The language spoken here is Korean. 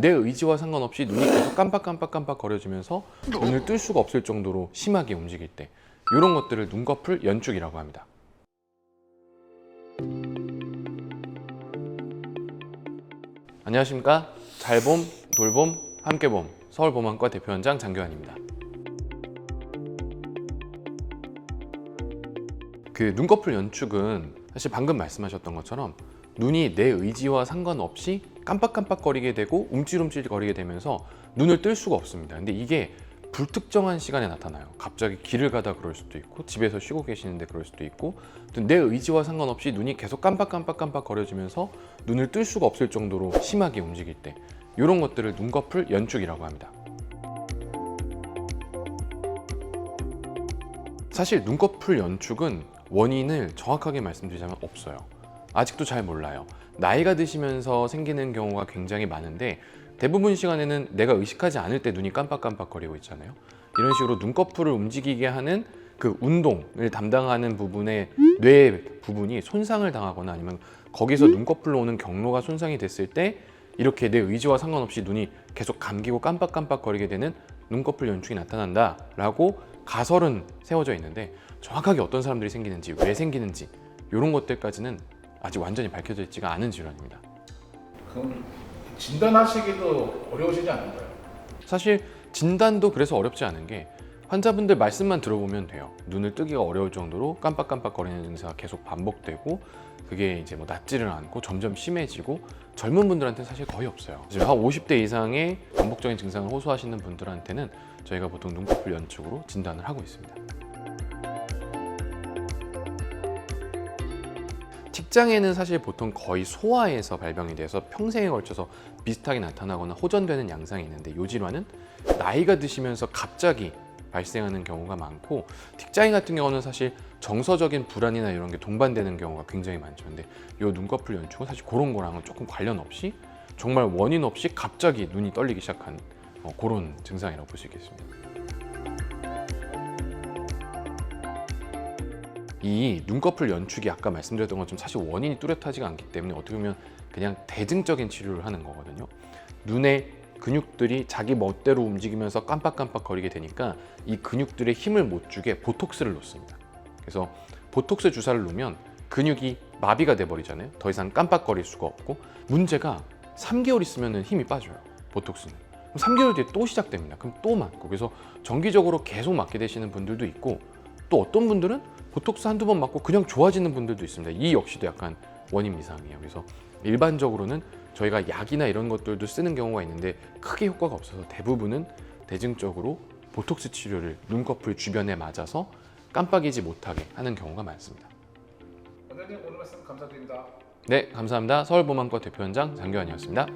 내 의지와 상관없이 눈이 계속 깜빡깜빡깜빡 거려지면서 눈을 뜰 수가 없을 정도로 심하게 움직일 때 이런 것들을 눈꺼풀 연축이라고 합니다. 안녕하십니까? 잘봄, 돌봄, 함께봄 서울보만과 대표원장 장교환입니다. 그 눈꺼풀 연축은 사실 방금 말씀하셨던 것처럼 눈이 내 의지와 상관없이 깜빡깜빡거리게 되고 움찔움찔거리게 되면서 눈을 뜰 수가 없습니다. 근데 이게 불특정한 시간에 나타나요. 갑자기 길을 가다 그럴 수도 있고 집에서 쉬고 계시는데 그럴 수도 있고 또내 의지와 상관없이 눈이 계속 깜빡깜빡깜빡 거려지면서 눈을 뜰 수가 없을 정도로 심하게 움직일 때 이런 것들을 눈꺼풀 연축이라고 합니다. 사실 눈꺼풀 연축은 원인을 정확하게 말씀드리자면 없어요. 아직도 잘 몰라요. 나이가 드시면서 생기는 경우가 굉장히 많은데 대부분 시간에는 내가 의식하지 않을 때 눈이 깜빡깜빡거리고 있잖아요. 이런 식으로 눈꺼풀을 움직이게 하는 그 운동을 담당하는 부분의 뇌 부분이 손상을 당하거나 아니면 거기서 눈꺼풀로 오는 경로가 손상이 됐을 때 이렇게 내 의지와 상관없이 눈이 계속 감기고 깜빡깜빡거리게 되는 눈꺼풀 연축이 나타난다라고 가설은 세워져 있는데 정확하게 어떤 사람들이 생기는지 왜 생기는지 이런 것들까지는 아직 완전히 밝혀져 있지가 않은 질환입니다. 그럼 진단하시기도 어려우시지 않을까요? 사실 진단도 그래서 어렵지 않은 게 환자분들 말씀만 들어보면 돼요. 눈을 뜨기가 어려울 정도로 깜빡깜빡거리는 증세가 계속 반복되고 그게 이제 뭐 낫지를 않고 점점 심해지고 젊은 분들한테는 사실 거의 없어요. 지금 한 50대 이상의 반복적인 증상을 호소하시는 분들한테는 저희가 보통 눈꺼풀 연축으로 진단을 하고 있습니다. 직장에는 사실 보통 거의 소아에서 발병이 돼서 평생에 걸쳐서 비슷하게 나타나거나 호전되는 양상이 있는데 이 질환은 나이가 드시면서 갑자기 발생하는 경우가 많고 직장인 같은 경우는 사실 정서적인 불안이나 이런 게 동반되는 경우가 굉장히 많죠. 근데 이 눈꺼풀 연축은 사실 그런 거랑은 조금 관련 없이 정말 원인 없이 갑자기 눈이 떨리기 시작한 어, 그런 증상이라고 볼 수 있겠습니다. 이 눈꺼풀 연축이 아까 말씀드렸던 것처럼 사실 원인이 뚜렷하지가 않기 때문에 어떻게 보면 그냥 대증적인 치료를 하는 거거든요. 눈의 근육들이 자기 멋대로 움직이면서 깜빡깜빡 거리게 되니까 이 근육들의 힘을 못 주게 보톡스를 놓습니다. 그래서 보톡스 주사를 놓으면 근육이 마비가 돼 버리잖아요. 더 이상 깜빡거릴 수가 없고 문제가 3개월 있으면 힘이 빠져요. 보톡스는. 그럼 3개월 뒤에 또 시작됩니다. 그럼 또 맞고 그래서 정기적으로 계속 맞게 되시는 분들도 있고 또 어떤 분들은 보톡스 한두 번 맞고 그냥 좋아지는 분들도 있습니다. 이 역시도 약간 원인 이상이에요. 그래서 일반적으로는 저희가 약이나 이런 것들도 쓰는 경우가 있는데 크게 효과가 없어서 대부분은 대증적으로 보톡스 치료를 눈꺼풀 주변에 맞아서 깜빡이지 못하게 하는 경우가 많습니다. 원장님 오늘 말씀 감사드립니다. 네, 감사합니다. 서울보만과 대표원장 장교환이었습니다.